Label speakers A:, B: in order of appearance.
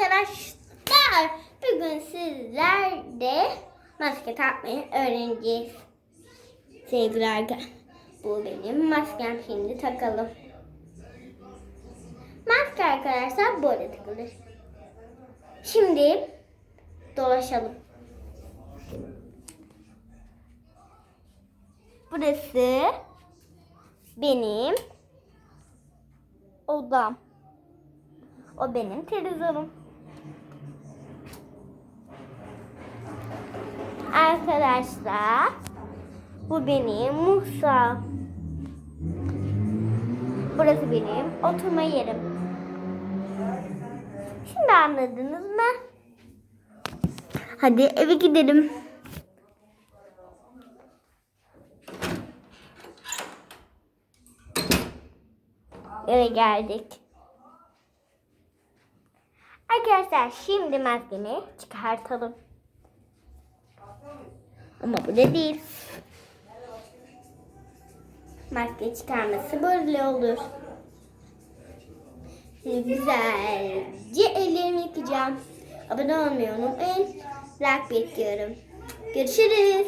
A: arkadaşlar. Bugün sizler de maske takmayı öğreneceğiz. Sevgili arkadaşlar. Bu benim maskem şimdi takalım. Maske arkadaşlar böyle takılır. Şimdi dolaşalım. Burası benim odam. O benim televizyonum. Arkadaşlar bu benim mutfağım. Burası benim oturma yerim. Şimdi anladınız mı? Hadi eve gidelim. Eve geldik. Arkadaşlar şimdi maskemi çıkartalım. Ama bu da değil. Maske çıkarması böyle olur. Şimdi güzelce ellerimi yıkayacağım. Abone olmayı unutmayın. Like bekliyorum. Görüşürüz.